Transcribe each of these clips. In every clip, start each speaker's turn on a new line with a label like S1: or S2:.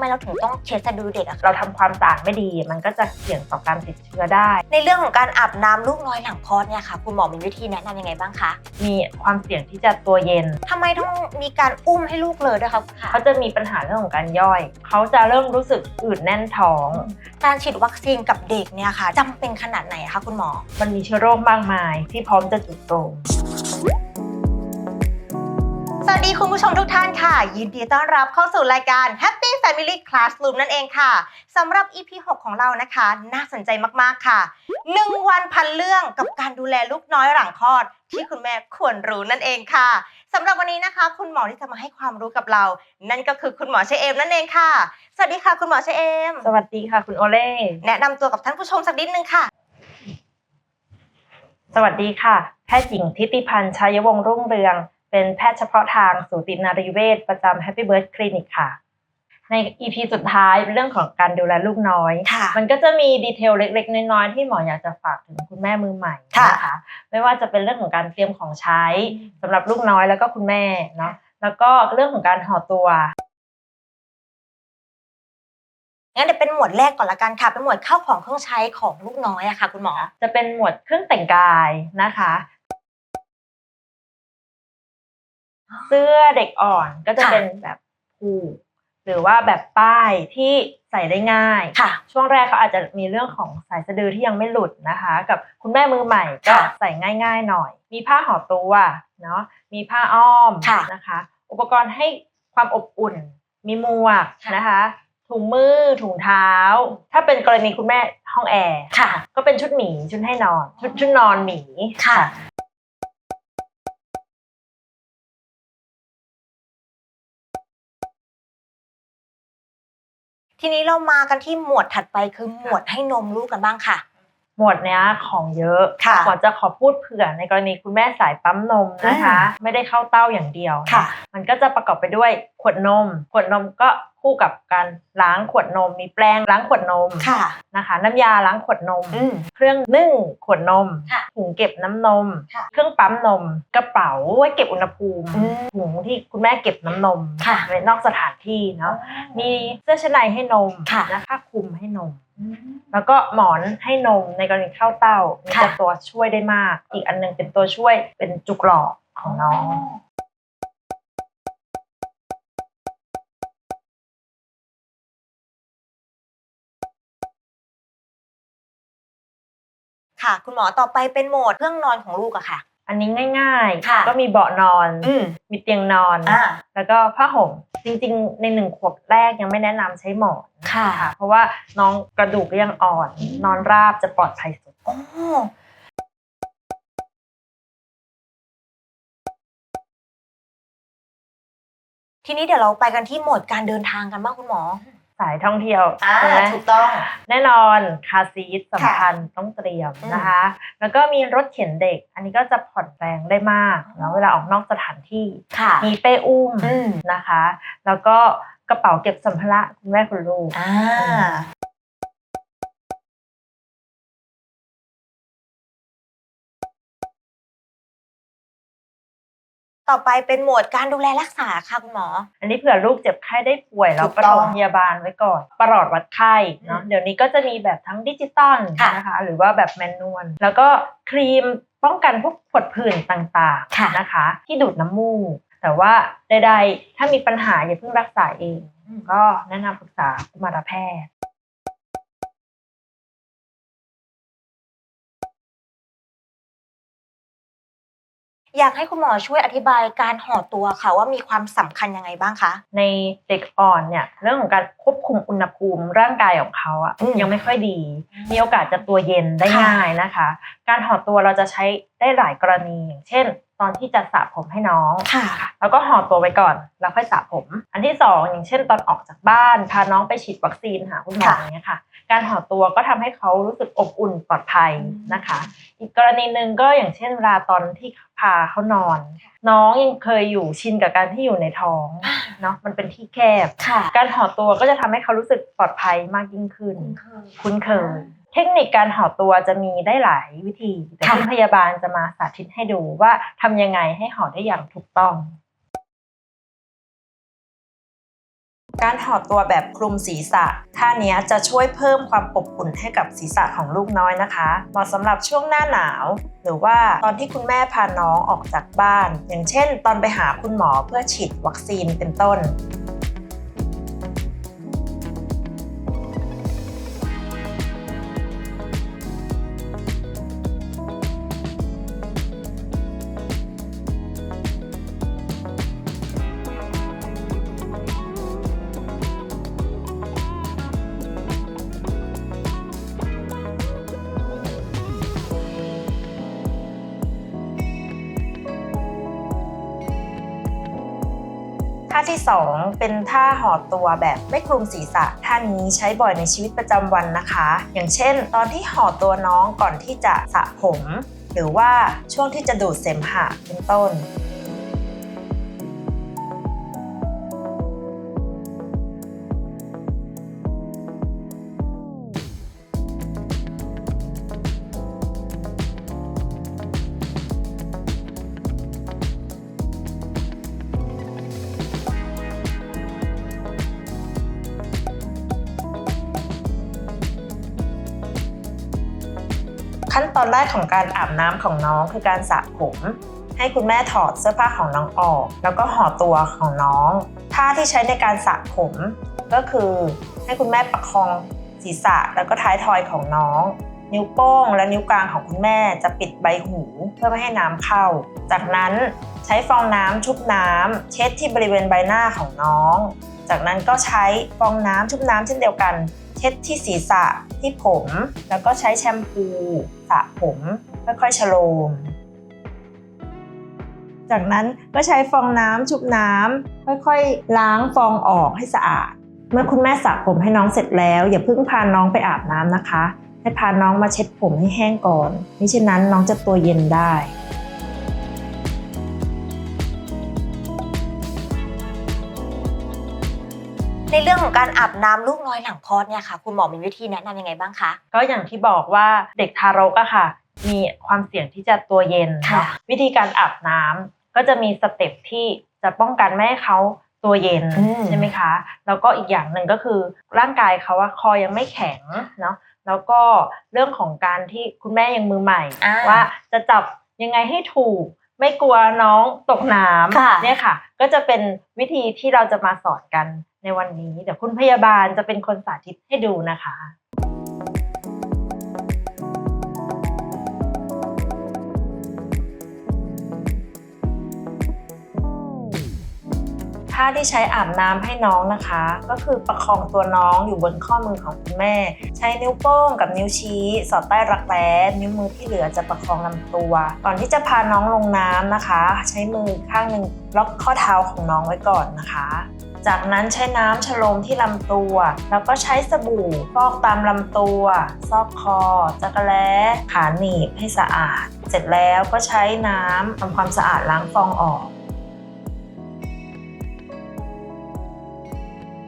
S1: ไมเราถึงต้องเช็ดสะดือเด็กอะคะ
S2: เราทำความสะอาดไม่ดี มันก็จะเสี่ยงต่อการติดเชื้อได้
S1: ในเรื่องของการอาบน้ำลูกน้อยหลังคลอดเนี่ยค่ะ คุณหมอมีวิธีแนะนำยังไงบ้างคะ
S2: มีความเสี่ยงที่จะตัวเย็น
S1: ทำไมต้องมีการอุ้มให้ลูกเลยด้วยคะคุณคะ
S2: เขาจะมีปัญหาเรื่องของการย่อย เขาจะเริ่มรู้สึกอืดแน่นท้อง
S1: การฉีดวัคซีนกับเด็กเนี่ยค่ะจำเป็นขนาดไหนคะคุณหมอ
S2: มันมีเชื้อโรคมากมายที่พร้อมจะจุดโจม
S1: ส วัสดีคุณผู้ชมทุกท่านค่ะ ยินดีต้อนรับเข้าสู่รายการ Happy Family Classroom นั่นเองค่ะสำหรับ EP 6 ของเรานะคะ น่าสนใจมากๆค่ะ 1 วันพันเรื่องกับการดูแลลูกน้อยหลังคลอด ที่คุณแม่ควรรู้นั่นเองค่ะสำหรับวันนี้นะคะ คุณหมอที่จะมาให้ความรู้กับเรา นั่นก็คือคุณหมอเชเอมนั่นเองค่ะ สวัสดีค่ะ คุณหมอเชเอม
S2: สวัสดีค่ะ คุณโอเล่
S1: แนะนำตัวกับท่านผู้ชมสักนิดนึงค่ะ
S2: สวัสดีค่ะ แพทย์หญิงทิติพันธ์ชัยวงศ์รุ่งเรือง เป็นแพทย์เฉพาะทางสูตินารีเวชประจำ Happy Birth Clinic ค่ะ ใน EP สุดท้ายเป็นเรื่องของการดูแลลูกน้อย
S1: ค่ะ
S2: มันก็จะมีดีเทลเล็ก ๆ น้อยๆที่หมออยากจะฝากถึงคุณแม่มือใหม่
S1: ค่ะ
S2: นะคะไม่ว่าจะเป็นเรื่องของการเตรียมของใช้สำหรับลูกน้อยแล้วก็คุณแม่เนาะแล้วก็เรื่องของการห่อตัว
S1: งั้นเดี๋ยวเป็นหมวดแรกก่อนละกันค่ะ เป็นหมวดข้าวของเครื่องใช้ของลูกน้อยอะค่ะ คุณหมอ
S2: จะเป็นหมวดเครื่องแต่งกายนะคะ เสื้อเด็กอ่อนก็จะ
S1: ค่ะ
S2: เป็นแบบผูกหรือว่าแบบป้ายที่ใส่ได้ง่าย
S1: ค่ะ
S2: ช่วงแรกเขาอาจจะมีเรื่องของสายสะดือที่ยังไม่หลุดนะคะ กับคุณแม่มือใหม่ก็
S1: ค่ะ
S2: ใส่ง่าย ๆ หน่อย มีผ้าห่อตัวเนาะมีผ้าอ้อม
S1: ค่ะ
S2: นะคะ อุปกรณ์ให้ความอบอุ่น มีหมวก
S1: ค่ะ
S2: นะคะ ถุงมือถุงเท้า ถ้าเป็นกรณีคุณแม่ห้องแอร์
S1: ค่ะ
S2: ก็เป็นชุดหมีชุดให้นอน ชุดชุดนอนหมี
S1: ค่ะ ทีนี้เรามากันที่หมวดถัดไปคือหมวดให้นมลูกกันบ้างค่ะ
S2: หมวดเนี้ยของเยอะ
S1: ค่ะ
S2: ก่อนจะขอพูดเผื่อในกรณีคุณแม่สายปั๊มนมนะคะ ไม่ได้เข้าเต้าอย่างเดียวนะ
S1: ค่ะ
S2: มันก็จะประกอบไปด้วยขวดนม ขวดนมก็คู่กับการล้างขวดนม มีแปรงล้างขวดนม
S1: ค่ะ
S2: นะคะ น้ำยาล้างขวดนม
S1: อืม
S2: เครื่องนึ่งขวดนม
S1: ค่ะ
S2: ถุงเก็บน้ำนม
S1: ค่ะ
S2: เครื่องปั๊มนม กระเป๋าไว้เก็บอุณหภูมิ
S1: อืม
S2: ถุงที่คุณแม่เก็บน้ำนม
S1: ค่ะ
S2: ไว้นอกสถานที่เนาะมีเสื้อชั้นในให้นม
S1: ค่ะ
S2: และผ้าคลุมให้นม แล้วก็หมอนให้นมในกรณีเข้าเต้ามี
S1: ค่ะ
S2: จะตัวช่วยได้มาก อีกอันหนึงเป็นตัวช่วยเป็นจุกหลอกของน้อง
S1: ค่ะ คุณหมอต่อไปเป็นโหมดเครื่องนอนของลูกอะค่ะ
S2: อันนี้ง่าย
S1: ค่ะ
S2: ๆก็มีเบาะนอน
S1: อืม
S2: มีเตียงนอน
S1: อ่า
S2: แล้วก็ผ้าห่ม จริงๆ ในหนึ่งขวบแรกยังไม่แนะนำใช้หมอน
S1: ค่ะ
S2: เพราะว่าน้องกระดูกก็ยังอ่อน นอนราบจะปลอดภัยสุด
S1: โอ้ทีนี้เดี๋ยวเราไปกันที่โหมดการเดินทางกันบ้างคุณหมอ
S2: สายท่องเที่ยว
S1: อ่า
S2: ใช่ไหม
S1: ถูกต้อง
S2: แน่นอนคาร์ซีทสำคัญต้องเตรียม
S1: อืม
S2: นะคะ แล้วก็มีรถเข็นเด็ก อันนี้ก็จะผ่อนแรงได้มากเนอะเวลาออกนอกสถานที่
S1: ค่ะ
S2: มีเป้อุ้ม
S1: อืม
S2: นะคะ แล้วก็กระเป๋าเก็บสัมภาระคุณแม่คุณลูก
S1: ต่อไปเป็นโหมดการดูแลรักษาค่ะคุณหมอ
S2: อันนี้เผื่อลูกเจ็บไข้ได้ป่วยเรา
S1: ถูก
S2: ป
S1: ต้อง
S2: ฐมพยาบาลไว้ก่อน ประหลอดวัดไข้เนาะ
S1: อืม
S2: เดี๋ยวนี้ก็จะมีแบบทั้งดิจิตอล
S1: ค่ะ
S2: นะคะ หรือว่าแบบแมนนวล แล้วก็ครีมป้องกันพวกผดผื่นต่าง
S1: ค่ะ
S2: ๆนะคะ ที่ดูดน้ำมูก แต่ว่าใดๆ ถ้ามีปัญหาอย่าเพิ่งรักษาเอง ก็แนะนำปรึกษากุมารแพทย์
S1: อยากให้คุณหมอช่วยอธิบายการห่อตัวค่ะว่ามีความสำคัญยังไงบ้างคะ
S2: ในเด็กอ่อนเนี่ยเรื่องของการควบคุมอุณหภูมิร่างกายของเขาอะ
S1: อืม
S2: ยังไม่ค่อยดี มีโอกาสจะตัวเย็นได้
S1: ค่ะ
S2: ง่ายนะคะ การห่อตัวเราจะใช้ได้หลายกรณีอย่างเช่น ตอนที่จะสระผมให้น้อง
S1: ค่ะ
S2: แล้วก็ห่อตัวไว้ก่อน แล้วค่อยสระผม อันที่สองอย่างเช่น ตอนออกจากบ้านพาน้องไปฉีดวัคซีนหาคุณหมอ
S1: ค่ะ
S2: อย่างเงี้ยค่ะ การห่อตัวก็ทำให้เขารู้สึกอบอุ่นปลอดภัยนะคะ อีกกรณีหนึ่งก็อย่างเช่นเวลาตอนที่พาเขานอน น้องยังเคยอยู่ชินกับการที่อยู่ในท้องเนาะมันเป็นที่แคบ
S1: ค่ะ
S2: การห่อตัวก็จะทำให้เขารู้สึกปลอดภัยมากยิ่งขึ้น คุ้นเคย เทคนิคการห่อตัวจะมีได้หลายวิธี แต่ที่พยาบาลจะมาสาธิตให้ดูว่าทำยังไงให้ห่อได้อย่างถูกต้องการห่อตัวแบบคลุมศีรษะ ท่านี้จะช่วยเพิ่มความอบอุ่นให้กับศีรษะของลูกน้อยนะคะ เหมาะสำหรับช่วงหน้าหนาว หรือว่าตอนที่คุณแม่พาน้องออกจากบ้าน อย่างเช่น ตอนไปหาคุณหมอเพื่อฉีดวัคซีนเป็นต้น ท่าที่ 2 เป็นท่าห่อตัวแบบไม่คลุมศีรษะ ท่านี้ใช้บ่อยในชีวิตประจำวันนะคะ อย่างเช่น ตอนที่ห่อตัวน้องก่อนที่จะสระผม หรือว่าช่วงที่จะดูดเสมหะเป็นต้น ขั้นตอนแรกของการอาบน้ำของน้องคือการสระผม ให้คุณแม่ถอดเสื้อผ้าของน้องออก แล้วก็ห่อตัวของน้องท่าที่ใช้ในการสระผม ก็คือให้คุณแม่ประคองศีรษะแล้วก็ท้ายทอยของน้อง นิ้วโป้งและนิ้วกลางของคุณแม่จะปิดใบหูเพื่อไม่ให้น้ำเข้า จากนั้นใช้ฟองน้ำชุบน้ำเช็ดที่บริเวณใบหน้าของน้อง จากนั้นก็ใช้ฟองน้ำชุบน้ำเช่นเดียวกัน เช็ดที่ศีรษะที่ผม แล้วก็ใช้แชมพูสระผมค่อยๆชโลม จากนั้นก็ใช้ฟองน้ำชุบน้ำค่อยๆ ล้างฟองออกให้สะอาด เมื่อคุณแม่สระผมให้น้องเสร็จแล้ว อย่าเพิ่งพาน้องไปอาบน้ำนะคะ ให้พาน้องมาเช็ดผมให้แห้งก่อนมิฉะนั้นน้องจะตัวเย็นได้
S1: ในเรื่องของการอาบน้ำลูกน้อยหลังคลอดเนี่ยค่ะ คุณหมอมีวิธีแนะนำยังไงบ้างคะ
S2: ก็อย่างที่บอกว่าเด็กทารกอะค่ะ มีความเสี่ยงที่จะตัวเย็น
S1: ค่ะ
S2: เนาะวิธีการอาบน้ำก็จะมีสเต็ปที่จะป้องกันไม่ให้เขาตัวเย็น
S1: อืม
S2: ใช่ไหมคะแล้วก็อีกอย่างหนึ่งก็คือร่างกายเขาว่าคอยังไม่แข็งเนาะแล้วก็เรื่องของการที่คุณแม่ยังมือใหม่
S1: อ่า
S2: ว่าจะจับยังไงให้ถูก ไม่กลัวน้องตกน้
S1: ค่ะำ
S2: เนี่ยค่ะ ก็จะเป็นวิธีที่เราจะมาสอนกัน ในวันนี้เดี๋ยวคุณพยาบาลจะเป็นคนสาธิตให้ดูนะคะท่าที่ใช้อาบน้ำให้น้องนะคะ ก็คือประคองตัวน้องอยู่บนข้อมือของคุณแม่ ใช้นิ้วโป้งกับนิ้วชี้ สอดใต้รักแร้นิ้วมือที่เหลือจะประคองลำตัว ก่อนที่จะพาน้องลงน้ำนะคะ ใช้มือข้างหนึ่งล็อกข้อเท้าของน้องไว้ก่อนนะคะ จากนั้นใช้น้ำชโลมที่ลำตัว แล้วก็ใช้สบู่ฟอกตามลำตัว ซอกคอ จักรแล้ขาหนีบให้สะอาด เสร็จแล้วก็ใช้น้ำทำความสะอาดล้างฟองออก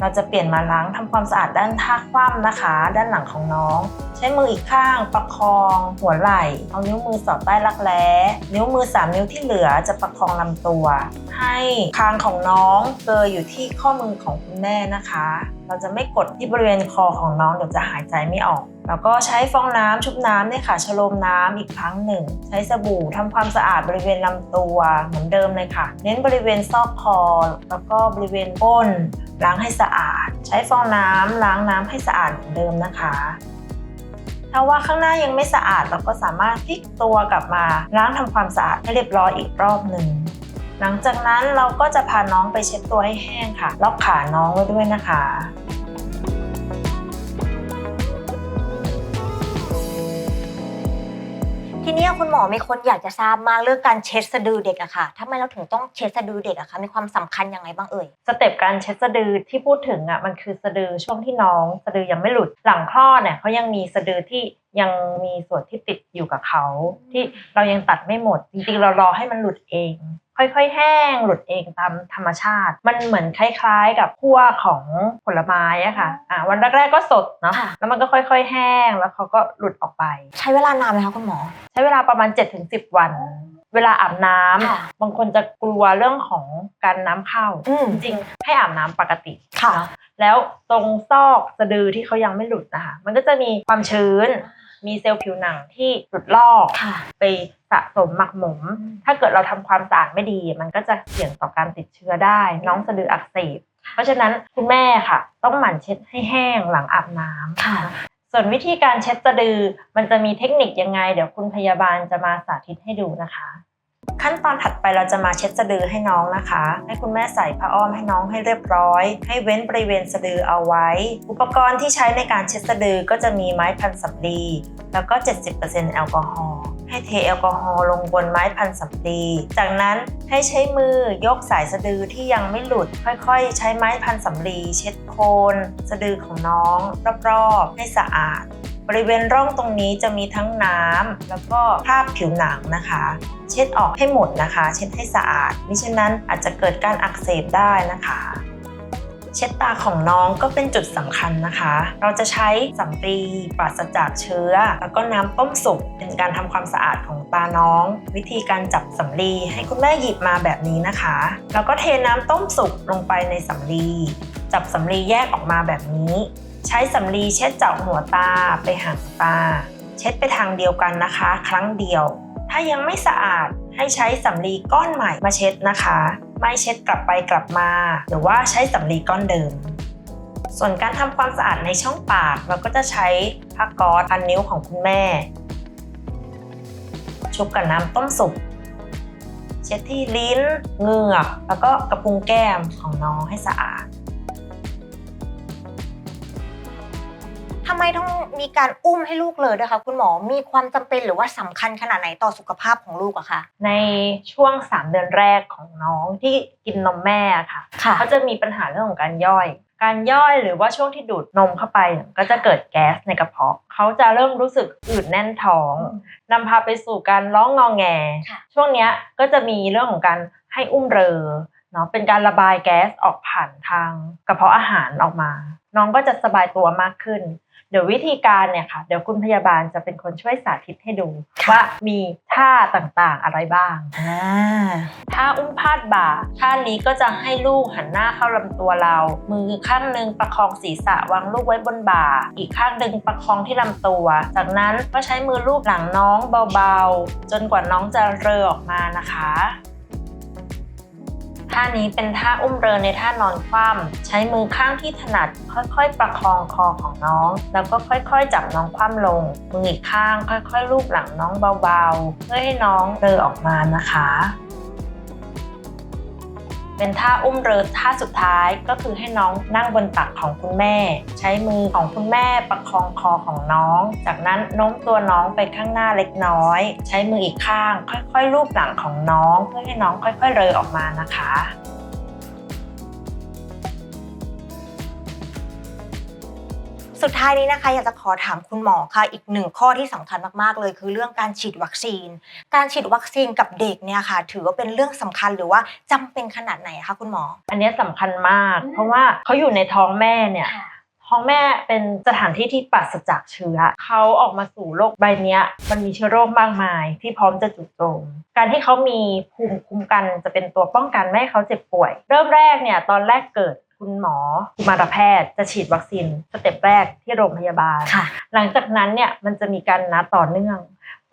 S2: เราจะเปลี่ยนมาล้างทำความสะอาดด้านท่าคว่ำนะคะ ด้านหลังของน้อง ใช้มืออีกข้างประคอง หัวไหล่ เอานิ้วมือสอดใต้รักแร้ นิ้วมือสามนิ้วที่เหลือจะประคองลำตัว ให้คางของน้องเกยอยู่ที่ข้อมือของคุณแม่นะคะ เราจะไม่กดที่บริเวณคอของน้องเดี๋ยวจะหายใจไม่ออก แล้วก็ใช้ฟองน้ำชุบน้ำเนี่ยค่ะชโลมน้ำอีกครั้งหนึ่ง ใช้สบู่ทำความสะอาดบริเวณลำตัวเหมือนเดิมเลยค่ะ เน้นบริเวณซอกคอ แล้วก็บริเวณก้นล้างให้สะอาด ใช้ฟองน้ำล้างน้ำให้สะอาดเหมือนเดิมนะคะถ้าว่าข้างหน้ายังไม่สะอาดเราก็สามารถพลิกตัวกลับมาล้างทำความสะอาดให้เรียบร้อยอีกรอบหนึ่งหลังจากนั้นเราก็จะพาน้องไปเช็ดตัวให้แห้งค่ะล็อกขาน้องไว้ด้วยนะคะ
S1: ทีนี้คุณหมอมีคนอยากจะทราบมากเรื่องการเช็ดสะดือเด็กอะค่ะทำไมเราถึงต้องเช็ดสะดือเด็กอะคะมีความสำคัญยังไงบ้างเอ่ย
S2: สเต็ปการเช็ดสะดือที่พูดถึงอะมันคือสะดือช่วงที่น้อง สะดือยังไม่หลุดหลังคลอดเนี่ยเขายังมีสะดือที่ยังมีส่วนที่ติดอยู่กับเขาที่เรายังตัดไม่หมดจริงๆเรารอให้มันหลุดเอง ค่อยๆ แห้งหลุดเองตามธรรมชาติ มันเหมือนคล้ายๆ กับขั้วของผลไม้อะค่ะอ่าวันแรกๆก็สดเนาะ
S1: ค่ะ
S2: แล้วมันก็ค่อยๆ แห้งแล้วเขาก็หลุดออกไป
S1: ใช้เวลานานไหมคะคุณหมอ
S2: ใช้เวลาประมาณ 7-10 วันเวลาอาบน้ำ
S1: ค่ะ
S2: บางคนจะกลัวเรื่องของการน้ำเข้า
S1: อืม
S2: จริงๆให้อาบน้ำปกติ
S1: ค่ะ
S2: เนอะแล้วตรงซอกสะดือที่เขายังไม่หลุดนะคะมันก็จะมีความชื้น มีเซลล์ผิวหนังที่หลุดลอก
S1: ค่ะ
S2: ไปสะสมหมักหมม ถ้าเกิดเราทำความสะอาดไม่ดี มันก็จะเสี่ยงต่อการติดเชื้อได้ น้องสะดืออักเสบเพราะฉะนั้นคุณแม่ค่ะ ต้องหมั่นเช็ดให้แห้งหลังอาบน้ำ
S1: ค่ะ
S2: ส่วนวิธีการเช็ดสะดือ มันจะมีเทคนิคยังไง เดี๋ยวคุณพยาบาลจะมาสาธิตให้ดูนะคะ ขั้นตอนถัดไปเราจะมาเช็ดสะดือให้น้องนะคะ ให้คุณแม่ใส่ผ้าอ้อมให้น้องให้เรียบร้อย ให้เว้นบริเวณสะดือเอาไว้ อุปกรณ์ที่ใช้ในการเช็ดสะดือก็จะมีไม้พันสำลีแล้วก็ 70%แอลกอฮอล์ ให้เทแอลกอฮอล์ลงบนไม้พันสำลีจากนั้นให้ใช้มือยกสายสะดือที่ยังไม่หลุด ค่อยๆ ใช้ไม้พันสำลีเช็ดโคนสะดือของน้องรอบๆให้สะอาด บริเวณร่องตรงนี้จะมีทั้งน้ำแล้วก็คราบผิวหนังนะคะเช็ดออกให้หมดนะคะ เช็ดให้สะอาด มิฉะนั้นอาจจะเกิดการอักเสบได้นะคะ เช็ดตาของน้องก็เป็นจุดสำคัญนะคะ เราจะใช้สำลีปราศจากเชื้อ แล้วก็น้ำต้มสุกเป็นการทำความสะอาดของตาน้อง วิธีการจับสำลีให้คุณแม่หยิบมาแบบนี้นะคะ แล้วก็เทน้ำต้มสุกลงไปในสำลีจับสำลีแยกออกมาแบบนี้ ใช้สำลีเช็ดจากหัวตาไปหางตา เช็ดไปทางเดียวกันนะคะ ครั้งเดียว ถ้ายังไม่สะอาดให้ใช้สำลีก้อนใหม่มาเช็ดนะคะ ไม่เช็ดกลับไปกลับมา หรือว่าใช้สำลีก้อนเดิม ส่วนการทำความสะอาดในช่องปากเราก็จะใช้ผ้าก๊อซพันนิ้วของคุณแม่ ชุบกับน้ำต้มสุกเช็ดที่ลิ้น เหงือก แล้วก็กระพุ้งแก้มของน้องให้สะอาด
S1: ไมต้องมีการอุ้มให้ลูกเลยด้วยคะคุณหมอมีความจำเป็นหรือว่าสำคัญขนาดไหนต่อสุขภาพของลูกอะคะ
S2: ในช่วง 3 เดือนแรกของน้องที่กินนมแม่ค่ะ
S1: ค่ะ
S2: เขาจะมีปัญหาเรื่องของการย่อย การย่อยหรือว่าช่วงที่ดูดนมเข้าไปเนี่ยก็จะเกิดแก๊สในกระเพาะเขาจะเริ่มรู้สึกอืดแน่นท้องนำพาไปสู่การร้องงอแง
S1: ค่ะ
S2: ช่วงเนี้ยก็จะมีเรื่องของการให้อุ้มเรอเนาะเป็นการระบายแก๊สออกผ่านทางกระเพาะอาหารออกมา น้องก็จะสบายตัวมากขึ้น เดี๋ยววิธีการเนี่ยค่ะ เดี๋ยวคุณพยาบาลจะเป็นคนช่วยสาธิตให้ดู
S1: ค่ะ
S2: ว่ามีท่าต่างๆอะไรบ้าง
S1: อ่า
S2: ท่าอุ้มพาดบ่าท่านี้ก็จะให้ลูกหันหน้าเข้าลำตัวเรา มือข้างหนึ่งประคองศีรษะวางลูกไว้บนบ่า อีกข้างหนึ่งประคองที่ลำตัว จากนั้นก็ใช้มือลูบหลังน้องเบาๆ จนกว่าน้องจะเรอออกมานะคะ ท่านี้เป็นท่าอุ้มเรินในท่านอนคว่ำใช้มือข้างที่ถนัดค่อยๆ ประคองคอของน้อง แล้วก็ค่อยๆ จับน้องคว่ำลง มืออีกข้างค่อยๆลูบหลังน้องเบาๆ เพื่อให้น้องเรอออกมานะคะ เป็นท่าอุ้มเรือท่าสุดท้ายก็คือให้น้องนั่งบนตักของคุณแม่ ใช้มือของคุณแม่ประคองคอของน้อง จากนั้นโน้มตัวน้องไปข้างหน้าเล็กน้อย ใช้มืออีกข้าง ค่อยๆลูบหลังของน้อง เพื่อให้น้องค่อย ๆเรอออกมานะคะ
S1: สุดท้ายนี้นะคะอยากจะขอถามคุณหมอค่ะ อีกหนึ่งข้อที่สำคัญมากๆเลย คือเรื่องการฉีดวัคซีน การฉีดวัคซีนกับเด็กเนี่ยค่ะ ถือว่าเป็นเรื่องสำคัญหรือว่าจำเป็นขนาดไหนคะคุณหมอ
S2: อันเนี้ยสำคัญมาก
S1: อืม
S2: เพราะว่าเขาอยู่ในท้องแม่เนี่ยท้องแม่เป็นสถานที่ที่ปราศจากเชื้อเขาออกมาสู่โลกใบเนี้ยมันมีเชื้อโรคมากมาย ที่พร้อมจะจุดโจมการที่เขามีภูมิคุ้มกันจะเป็นตัวป้องกันไม่ให้เขาเจ็บป่วย เริ่มแรกเนี่ยตอนแรกเกิด คุณหมอกุมารแพทย์จะฉีดวัคซีนสเต็ปแรกที่โรงพยาบาล
S1: ค่ะ
S2: หลังจากนั้นเนี่ยมันจะมีการนัดต่อเนื่อง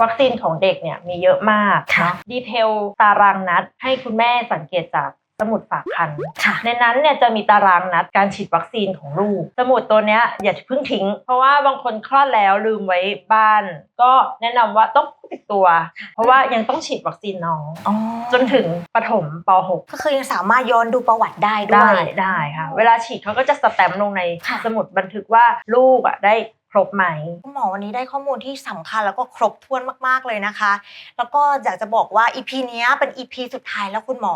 S2: วัคซีนของเด็กเนี่ยมีเยอะมาก
S1: ค่ะ
S2: เนาะดีเทลตารางนัดให้คุณแม่สังเกตจาก สมุดฝากคัน
S1: ค่ะ
S2: ในนั้นเนี่ยจะมีตารางนัดการฉีดวัคซีนของลูก สมุดตัวเนี้ยอย่าเพิ่งทิ้ง เพราะว่าบางคนคลอดแล้วลืมไว้บ้าน ก็แนะนำว่าต้องพกติดตัว เพราะว่ายังต้องฉีดวัคซีนน้อง
S1: อ๋อ
S2: จนถึงปฐมป .6
S1: ก็คือยังสามารถย้อนดูประวัติได้ด้
S2: ได้
S1: วย
S2: ได้ค่ะ เวลาฉีดเขาก็จะสแตมป์ลงใน
S1: ค่ะ
S2: สมุดบันทึกว่าลูกอะได้ ครบไหม
S1: คุณหมอวันนี้ได้ข้อมูลที่สำคัญแล้วก็ครบถ้วนมากๆเลยนะคะ แล้วก็อยากจะบอกว่า EP เนี้ยเป็น EP สุดท้ายแล้วคุณหมอ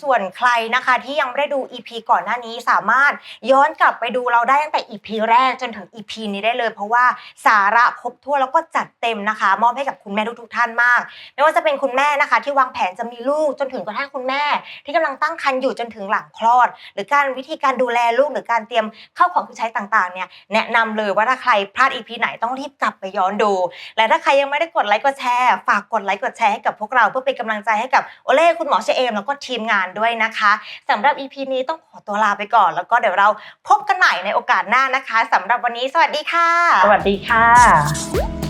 S1: ส่วนใครนะคะที่ยังไม่ได้ดู EP ก่อนหน้านี้สามารถย้อนกลับไปดูเราได้ตั้งแต่ EP แรกจนถึง EP นี้ได้เลย เพราะว่าสาระครบถ้วนแล้วก็จัดเต็มนะคะ มอบให้กับคุณแม่ทุกๆท่านมาก ไม่ว่าจะเป็นคุณแม่นะคะ ที่วางแผนจะมีลูกจนถึงกระทั่งคุณแม่ ที่กำลังตั้งครรภ์อยู่จนถึงหลังคลอด หรือการวิธีการดูแลลูกหรือการเตรียมข้าวของเครื่องใช้ต่างๆเนี่ยแนะนำเลยว่าถ้าใครพลาดอีพีไหนต้องรีบกลับไปย้อนดู และถ้าใครยังไม่ได้กดไลค์กดแชร์ ฝากกดไลค์กดแชร์ให้กับพวกเราเพื่อเป็นกำลังใจให้กับโอเล่คุณหมอเชเอมแล้วก็ทีมงานด้วยนะคะสำหรับอีพีนี้ต้องขอตัวลาไปก่อน แล้วก็เดี๋ยวเราพบกันใหม่ในโอกาสหน้านะคะสำหรับวันนี้สวัสดีค่ะ
S2: สวัสดีค่ะ